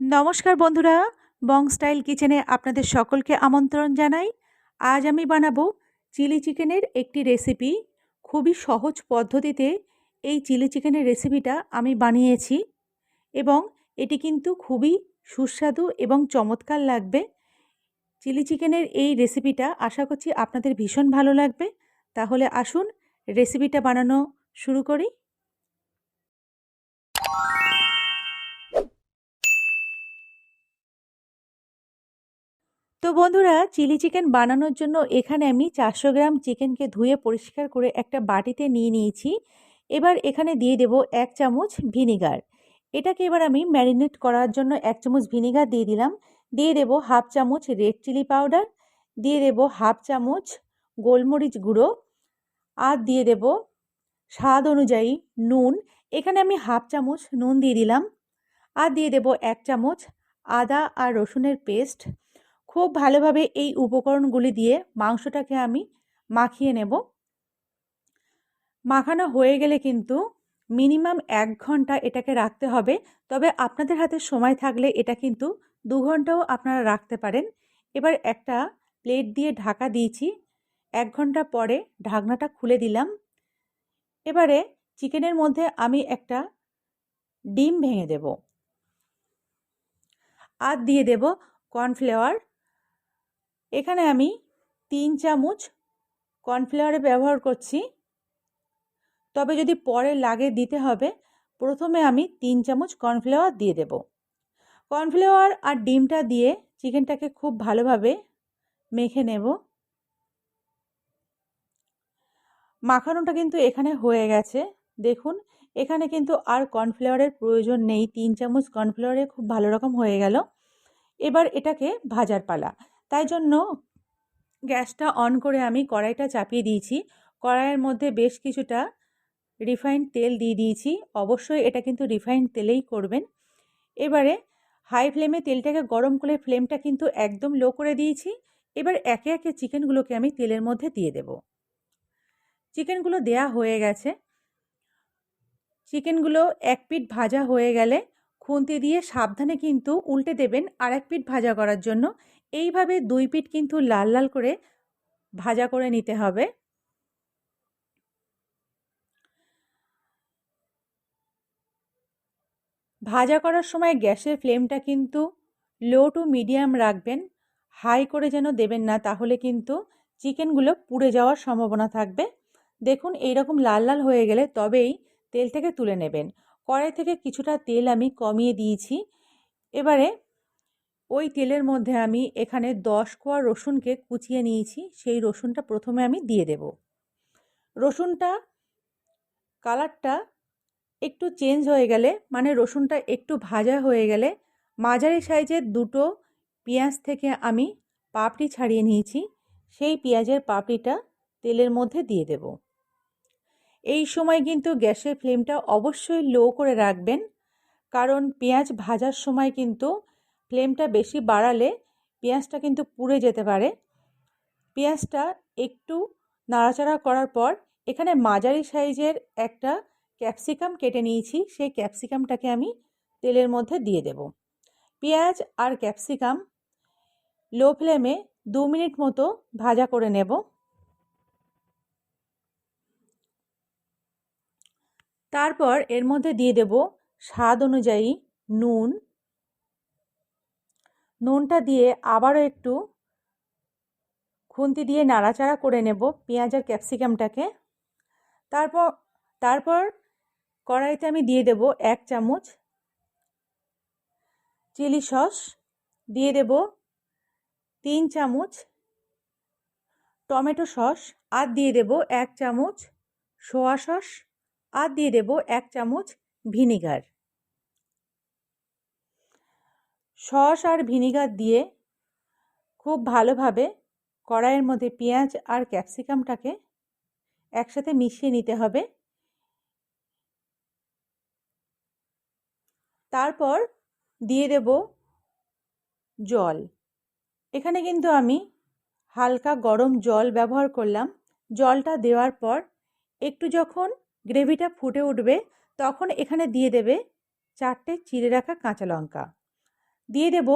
নমস্কার বন্ধুরা, বং স্টাইল কিচেনে আপনাদের সকলকে আমন্ত্রণ জানাই। আজ আমি বানাবো চিলি চিকেনের একটি রেসিপি। খুবই সহজ পদ্ধতিতে এই চিলি চিকেনের রেসিপিটা আমি বানিয়েছি এবং এটি কিন্তু খুবই সুস্বাদু এবং চমৎকার লাগবে। চিলি চিকেনের এই রেসিপিটা আশা করছি আপনাদের ভীষণ ভালো লাগবে। তাহলে আসুন রেসিপিটা বানানো শুরু করি। তো বন্ধুরা, চিলি চিকেন বানানোর জন্য এখানে আমি চারশো গ্রাম চিকেনকে ধুয়ে পরিষ্কার করে একটা বাটিতে নিয়ে নিয়েছি। এবার এখানে দিয়ে দেব এক চামচ ভিনিগার। এটাকে এবার আমি ম্যারিনেট করার জন্য এক চামচ ভিনিগার দিয়ে দিলাম। দিয়ে দেব হাফ চামচ রেড চিলি পাউডার, দিয়ে দেব হাফ চামচ গোলমরিচ গুঁড়ো, আর দিয়ে দেব স্বাদ অনুযায়ী নুন। এখানে আমি হাফ চামচ নুন দিয়ে দিলাম। আর দিয়ে দেব এক চামচ আদা আর রসুনের পেস্ট। খুব ভালোভাবে এই উপকরণগুলি দিয়ে মাংসটাকে আমি মাখিয়ে নেব। মাখানো হয়ে গেলে কিন্তু মিনিমাম এক ঘণ্টা এটাকে রাখতে হবে। তবে আপনাদের হাতে সময় থাকলে এটা কিন্তু দু ঘন্টাও আপনারা রাখতে পারেন। এবার একটা প্লেট দিয়ে ঢাকা দিয়েছি। এক ঘণ্টা পরে ঢাকনাটা খুলে দিলাম। এবারে চিকেনের মধ্যে আমি একটা ডিম ভেঙে দেব। আর দিয়ে দেব কর্নফ্লাওয়ার। এখানে আমি তিন চামচ কর্নফ্লাওয়ারে ব্যবহার করছি। তবে যদি পরে লাগে দিতে হবে, প্রথমে আমি তিন চামচ কর্নফ্লাওয়ার দিয়ে দেব। কর্নফ্লাওয়ার আর ডিমটা দিয়ে চিকেনটাকে খুব ভালোভাবে মেখে নেব। মাখানোটা কিন্তু এখানে হয়ে গেছে। দেখুন, এখানে কিন্তু আর কর্নফ্লাওয়ারের প্রয়োজন নেই। তিন চামচ কর্নফ্লাওয়ারে খুব ভালো রকম হয়ে গেল। এবার এটাকে ভাজার পালা। তাই জন্য গ্যাসটা অন করে আমি কড়াইটা চাপিয়ে দিয়েছি। কড়াইয়ের মধ্যে বেশ কিছুটা রিফাইন্ড তেল দিয়ে দিয়েছি। অবশ্যই এটা কিন্তু রিফাইন্ড তেলেই করবেন। এবারে হাই ফ্লেমে তেলটাকে গরম করে ফ্লেমটা কিন্তু একদম লো করে দিয়েছি। এবার একে একে চিকেনগুলোকে আমি তেলের মধ্যে দিয়ে দেব। চিকেনগুলো দেয়া হয়ে গেছে। চিকেনগুলো এক পিঠ ভাজা হয়ে গেলে খুন্তি দিয়ে সাবধানে কিন্তু উল্টে দেবেন। আর এক পিঠ ভাজা করার জন্য এইভাবে দুই পিঠ কিন্তু লাল লাল করে ভাজা করে নিতে হবে। ভাজা করার সময় গ্যাসের ফ্লেমটা কিন্তু লো টু মিডিয়াম রাখবেন, হাই করে যেন দেবেন না, তাহলে কিন্তু চিকেনগুলো পুড়ে যাওয়ার সম্ভাবনা থাকবে। দেখুন, এইরকম লাল লাল হয়ে গেলে তবেই তেল থেকে তুলে নেবেন। কড়াই থেকে কিছুটা তেল আমি কমিয়ে দিয়েছি। এবারে ওই তেলের মধ্যে আমি এখানে দশ কোয়া রসুনকে কুচিয়ে নিয়েছি, সেই রসুনটা প্রথমে আমি দিয়ে দেব। রসুনটা, কালারটা একটু চেঞ্জ হয়ে গেলে মানে রসুনটা একটু ভাজা হয়ে গেলে, মাঝারি সাইজের দুটো পেঁয়াজ থেকে আমি পাপড়ি ছাড়িয়ে নিয়েছি, সেই পেঁয়াজের পাপড়িটা তেলের মধ্যে দিয়ে দেব। এই সময় কিন্তু গ্যাসের ফ্লেমটা অবশ্যই লো করে রাখবেন, কারণ পেঁয়াজ ভাজার সময় কিন্তু ফ্লেমটা বেশি বাড়ালে পেঁয়াজটা কিন্তু পুড়ে যেতে পারে। পেঁয়াজটা একটু নাড়াচাড়া করার পর এখানে মাঝারি সাইজের একটা ক্যাপসিকাম কেটে নিয়েছি, সেই ক্যাপসিকামটাকে আমি তেলের মধ্যে দিয়ে দেব। পেঁয়াজ আর ক্যাপসিকাম লো ফ্লেমে দু মিনিট মতো ভাজা করে নেব। তারপর এর মধ্যে দিয়ে দেব স্বাদ অনুযায়ী নুন নুনটা দিয়ে আবারও একটু খুন্তি দিয়ে নাড়াচাড়া করে নেব পেঁয়াজ আর ক্যাপসিকামটাকে। তারপর তারপর কড়াইতে আমি দিয়ে দেব এক চামচ চিলি সস, দিয়ে দেব তিন চামচ টমেটো সস, আর দিয়ে দেব এক চামচ সোয়া সস, আর দিয়ে দেব এক চামচ ভিনিগার। সস আর ভিনিগার দিয়ে খুব ভালোভাবে কড়াইয়ের মধ্যে পেঁয়াজ আর ক্যাপসিকামটাকে একসাথে মিশিয়ে নিতে হবে। তারপর দিয়ে দেব জল। এখানে কিন্তু আমি হালকা গরম জল ব্যবহার করলাম। জলটা দেওয়ার পর একটু যখন গ্রেভিটা ফুটে উঠবে তখন এখানে দিয়ে দেবে চারটে চিড়ে রাখা কাঁচা লঙ্কা। দিয়ে দেব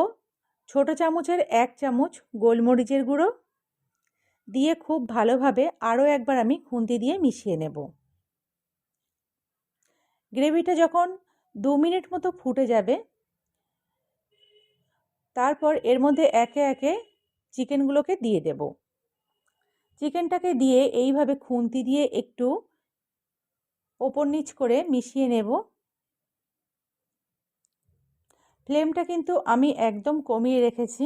ছোট চামচের এক চামচ গোলমরিচের গুঁড়ো। দিয়ে খুব ভালোভাবে আরও একবার আমি খুন্তি দিয়ে মিশিয়ে নেব। গ্রেভিটা যখন দু মিনিট মতো ফুটে যাবে, তারপর এর মধ্যে একে একে চিকেনগুলোকে দিয়ে দেব। চিকেনটাকে দিয়ে এইভাবে খুন্তি দিয়ে একটু ওপর নিচ করে মিশিয়ে নেব। ফ্লেমটা কিন্তু আমি একদম কমিয়ে রেখেছি।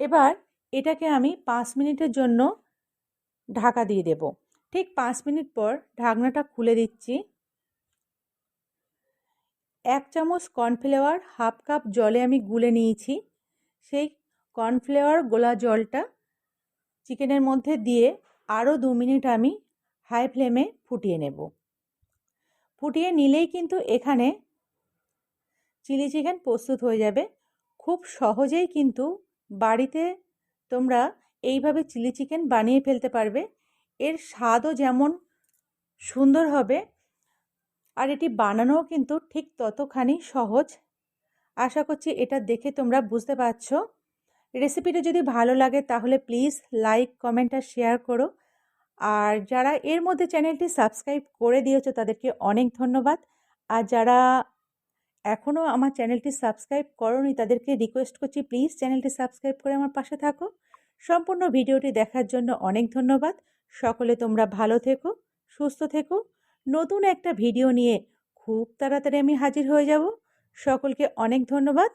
এবার এটাকে আমি পাঁচ মিনিটের জন্য ঢাকা দিয়ে দেব। ঠিক পাঁচ মিনিট পর ঢাকনাটা খুলে দিচ্ছি। এক চামচ কর্নফ্লেওয়ার হাফ কাপ জলে আমি গুলে নিয়েছি। সেই কর্নফ্লেওয়ার গোলা জলটা চিকেনের মধ্যে দিয়ে আরও দু মিনিট আমি হাই ফ্লেমে ফুটিয়ে নেব। ফুটিয়ে নিলেই কিন্তু এখানে চিলি চিকেন প্রস্তুত হয়ে যাবে। খুব সহজেই কিন্তু বাড়িতে তোমরা এইভাবে চিলি চিকেন বানিয়ে ফেলতে পারবে। এর স্বাদও যেমন সুন্দর হবে, আর এটি বানানোও কিন্তু ঠিক ততখানি সহজ। আশা করছি এটা দেখে তোমরা বুঝতে পারছ। রেসিপিটা যদি ভালো লাগে তাহলে প্লিজ লাইক, কমেন্ট আর শেয়ার করো। আর যারা এর মধ্যে চ্যানেলটি সাবস্ক্রাইব করে দিয়েছ তাদেরকে অনেক ধন্যবাদ। আর যারা এখনও আমার চ্যানেলটি সাবস্ক্রাইব করনি, তাদেরকে রিকোয়েস্ট করছি প্লিজ চ্যানেলটি সাবস্ক্রাইব করে আমার পাশে থাকো। সম্পূর্ণ ভিডিওটি দেখার জন্য অনেক ধন্যবাদ। সকলে তোমরা ভালো থেকো, সুস্থ থেকো। নতুন একটা ভিডিও নিয়ে খুব তাড়াতাড়ি আমি হাজির হয়ে যাব। সকলকে অনেক ধন্যবাদ।